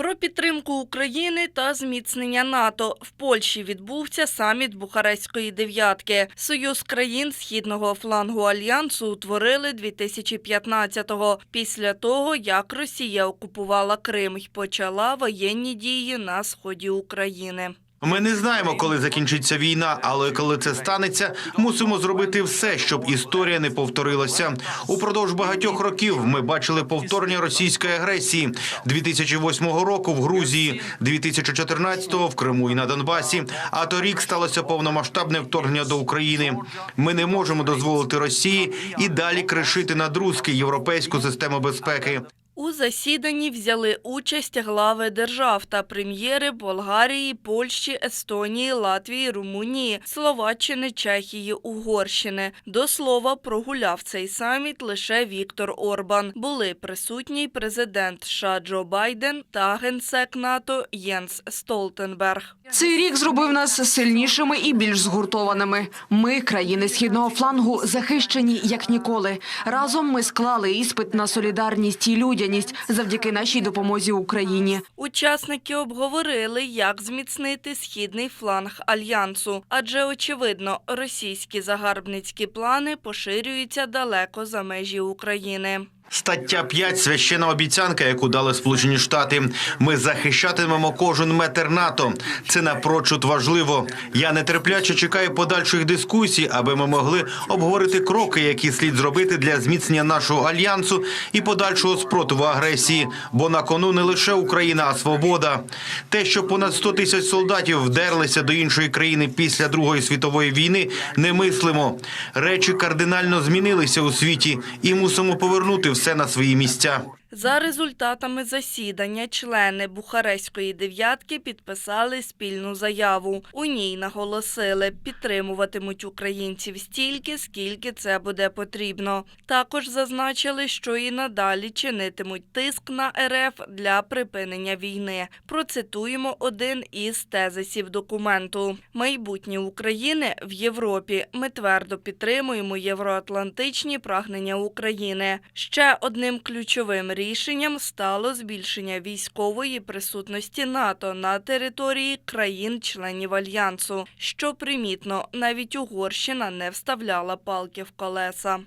Про підтримку України та зміцнення НАТО в Польщі відбувся саміт Бухарестської дев'ятки. Союз країн східного флангу альянсу утворили 2015-го, після того як Росія окупувала Крим і почала воєнні дії на сході України. Ми не знаємо, коли закінчиться війна, але коли це станеться, мусимо зробити все, щоб історія не повторилася. Упродовж багатьох років ми бачили повторення російської агресії 2008 року в Грузії, 2014-го в Криму і на Донбасі. А торік сталося повномасштабне вторгнення до України. Ми не можемо дозволити Росії і далі кришити над руски європейську систему безпеки. У засіданні взяли участь глави держав та прем'єри Болгарії, Польщі, Естонії, Латвії, Румунії, Словаччини, Чехії, Угорщини. До слова, прогуляв цей саміт лише Віктор Орбан. Були присутні президент США Джо Байден та генсек НАТО Єнс Столтенберг. Цей рік зробив нас сильнішими і більш згуртованими. Ми, країни східного флангу, захищені як ніколи. Разом ми склали іспит на солідарність і людяність завдяки нашій допомозі Україні. Учасники обговорили, як зміцнити східний фланг альянсу, адже очевидно, російські загарбницькі плани поширюються далеко за межі України. Стаття 5 – священна обіцянка, яку дали Сполучені Штати. Ми захищатимемо кожен метр НАТО. Це напрочуд важливо. Я нетерпляче чекаю подальших дискусій, аби ми могли обговорити кроки, які слід зробити для зміцнення нашого альянсу і подальшого спротиву агресії. Бо на кону не лише Україна, а свобода. Те, що понад 100 тисяч солдатів вдерлися до іншої країни після Другої світової війни, немислимо. Речі кардинально змінилися у світі, і мусимо повернути все на свої місця. За результатами засідання члени Бухарестської дев'ятки підписали спільну заяву. У ній наголосили, підтримуватимуть українців стільки, скільки це буде потрібно. Також зазначили, що і надалі чинитимуть тиск на РФ для припинення війни. Процитуємо один із тезисів документу. Майбутнє України в Європі. Ми твердо підтримуємо євроатлантичні прагнення України. Ще одним ключовим рішенням стало збільшення військової присутності НАТО на території країн-членів альянсу. Що примітно, навіть Угорщина не вставляла палки в колеса.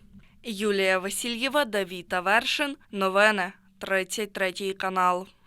Юлія Васильєва, Давіта Вершин. Новини 33 канал.